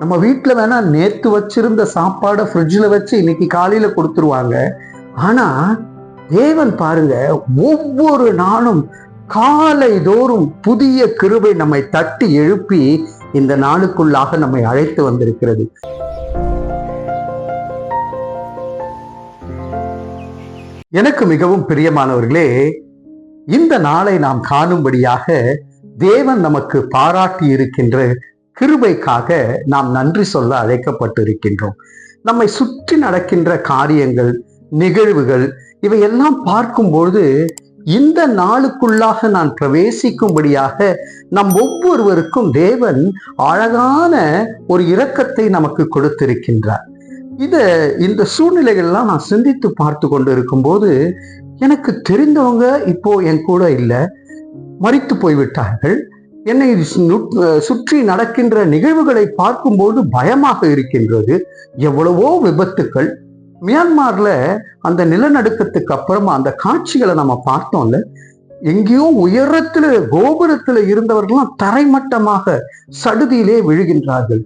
நம்ம வீட்டில் வேணா நேத்து வச்சிருந்த சாப்பாடை ஃப்ரிட்ஜில் வச்சு இன்னைக்கு காலையில கொடுத்துருவாங்க. ஆனா தேவன் பாருங்க ஒவ்வொரு நாளும் காலை தோறும் புதிய கிருபை நம்மை தட்டி எழுப்பி இந்த நாளுக்குள்ளாக நம்மை அழைத்து வந்திருக்கிறது. எனக்கு மிகவும் பிரியமானவர்களே இந்த நாளை நாம் காணும்படியாக தேவன் நமக்கு பாராட்டி இருக்கின்ற கிருபைக்காக நாம் நன்றி சொல்ல அழைக்கப்பட்டிருக்கின்றோம். நம்மை சுற்றி நடக்கின்ற காரியங்கள் நிகழ்வுகள் இவையெல்லாம் பார்க்கும்பொழுது இந்த நாளுக்குள்ளாக நான் பிரவேசிக்கும்படியாக நம் ஒவ்வொருவருக்கும் தேவன் அழகான ஒரு இரக்கத்தை நமக்கு கொடுத்திருக்கின்றார். இத இந்த சூழ்நிலைகள்லாம் நான் சிந்தித்து பார்த்து கொண்டு இருக்கும்போது எனக்கு தெரிந்தவங்க இப்போ என் கூட இல்லை மறித்து போய்விட்டார்கள். என்னை சுற்றி நடக்கின்ற நிகழ்வுகளை பார்க்கும்போது பயமாக இருக்கின்றது. எவ்வளவோ விபத்துக்கள். மியான்மார்ல அந்த நிலநடுக்கத்துக்கு அப்புறமா அந்த காட்சிகளை நம்ம பார்த்தோம்ல எங்கேயோ உயரத்துல கோபுரத்துல இருந்தவர்கள்லாம் தரைமட்டமாக சடுதியிலே விழுகின்றார்கள்.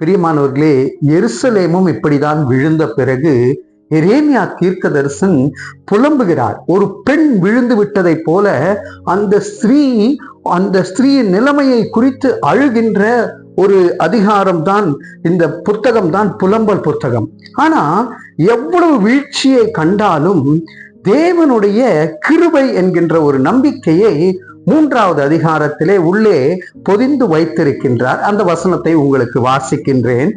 பிரியமானவர்களே எருசலேமும் இப்படிதான் விழுந்த பிறகு எரேமியா தீர்க்கதரிசன் புலம்புகிறார். ஒரு பெண் விழுந்து விட்டதை போல அந்த ஸ்திரீ அந்த ஸ்திரீயின் நிலைமையை குறித்து அழுகின்ற ஒரு அதிகாரம் தான் இந்த புத்தகம் தான் புலம்பல் புத்தகம். ஆனா எவ்வளவு வீழ்ச்சியை கண்டாலும் தேவனுடைய கிருபை என்கின்ற ஒரு நம்பிக்கையை மூன்றாவது அதிகாரத்திலே உள்ளே பொதிந்து வைத்திருக்கின்றார். அந்த வசனத்தை உங்களுக்கு வாசிக்கின்றேன்.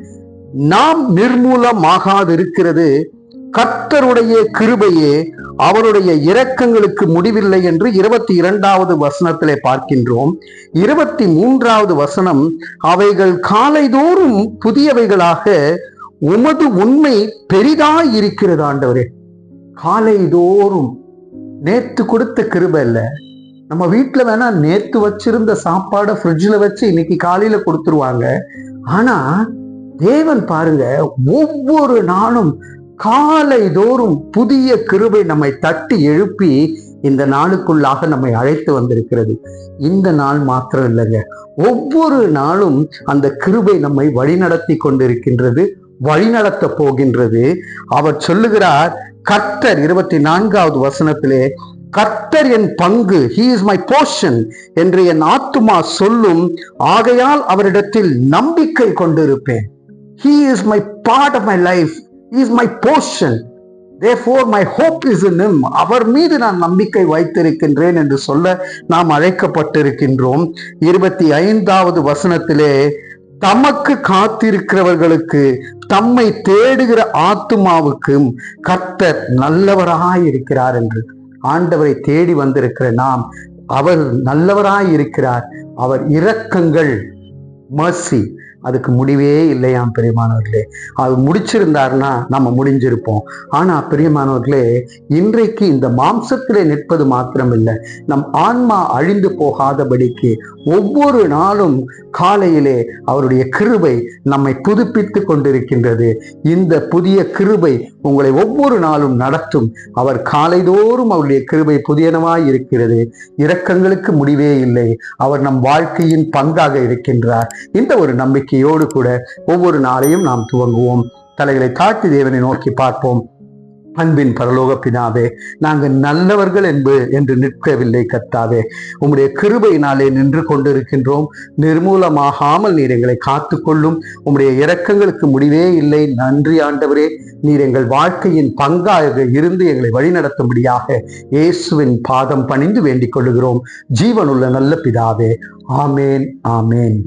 நாம் நிர்மூலமாகாதிருக்கிறது கர்த்தருடைய கிருபையே அவருடைய இரக்கங்களுக்கு முடிவில்லை என்று இருபத்தி இரண்டாவது வசனத்திலே பார்க்கின்றோம். இருபத்தி மூன்றாவது வசனம் அவைகள் காலைதோறும் புதியவைகளாக உமது உண்மை பெரிதாய் இருக்கிறது ஆண்டவரே. காலைதோறும். நேத்து கொடுத்த கிருப இல்ல நம்ம வீட்டில் வேணா நேத்து வச்சிருந்த சாப்பாடை ஃப்ரிட்ஜில் வச்சு இன்னைக்கு காலையில கொடுத்துருவாங்க. ஆனா தேவன் பாருங்க ஒவ்வொரு நாளும் காலை தோறும் புதிய கிருபை நம்மை தட்டி எழுப்பி இந்த நாளுக்குள்ளாக நம்மை அழைத்து வந்திருக்கிறது. இந்த நாள் மாத்திரம் இல்லைங்க. ஒவ்வொரு நாளும் அந்த கிருபை நம்மை வழிநடத்தி கொண்டிருக்கின்றது வழிநடத்த போகின்றது. அவர் சொல்லுகிறார் கர்த்தர் இருபத்தி நான்காவது வசனத்திலே கர்த்தர் என் பங்கு ஹி இஸ் மை போர்ஷன் என்று என் ஆத்துமா சொல்லும் ஆகையால் அவரிடத்தில் நம்பிக்கை கொண்டிருப்பேன். He is my part of my life is my portion therefore for my is in him. அவர் மீது நான் நம்பிக்கை வைத்திருக்கின்றேன் என்று சொல்ல நாம் அழைக்கப்பட்டிருக்கின்றோம். இருபத்தி ஐந்தாவது வசனத்திலே தமக்கு காத்திருக்கிறவர்களுக்கு தம்மை தேடுகிற ஆத்துமாவுக்கும் கர்த்தர் நல்லவராய் இருக்கிறார் என்று. ஆண்டவரை தேடி வந்திருக்கிற நாம் அவர் நல்லவராய் இருக்கிறார். அவர் இரக்கங்கள் மர்சி அதுக்கு முடிவே இல்லையாம் பெரியமானவர்களே. அது முடிச்சிருந்தாருன்னா நம்ம முடிஞ்சிருப்போம். ஆனா பெரியமானவர்களே இன்றைக்கு இந்த மாம்சத்திலே நிற்பது மாத்திரமில்லை. நம் ஆன்மா அழிந்து போகாதபடிக்கு ஒவ்வொரு நாளும் காலையிலே அவருடைய கிருபை நம்மை புதுப்பித்து கொண்டிருக்கின்றது. இந்த புதிய கிருபை உங்களை ஒவ்வொரு நாளும் நடத்தும். அவர் காலைதோறும் அவருடைய கிருபை புதியனமாய் இருக்கிறது. இரக்கங்களுக்கு முடிவே இல்லை. அவர் நம் வாழ்க்கையின் பங்காக இருக்கின்றார். இந்த ஒரு நம்பிக்கை நம்பிக்கையோடு கூட ஒவ்வொரு நாளையும் நாம் துவங்குவோம். தலைகளை தாழ்த்தி தேவனை நோக்கி பார்ப்போம். அன்பின் பரலோக பிதாவே நாங்கள் நல்லவர்கள் என்பது என்று நிற்கவில்லை கத்தாவே உம்முடைய கிருபையினாலே நின்று கொண்டிருக்கின்றோம். நிர்மூலமாகாமல் நீர் எங்களை காத்து கொள்ளும் உம்முடைய இரக்கங்களுக்கு முடிவே இல்லை. நன்றி ஆண்டவரே. நீர் எங்கள் வாழ்க்கையின் பங்காக இருந்து எங்களை வழிநடத்தும்படியாக இயேசுவின் பாதம் பணிந்து வேண்டிக் கொள்ளுகிறோம். ஜீவனுள்ள நல்ல பிதாவே. ஆமேன் ஆமேன்.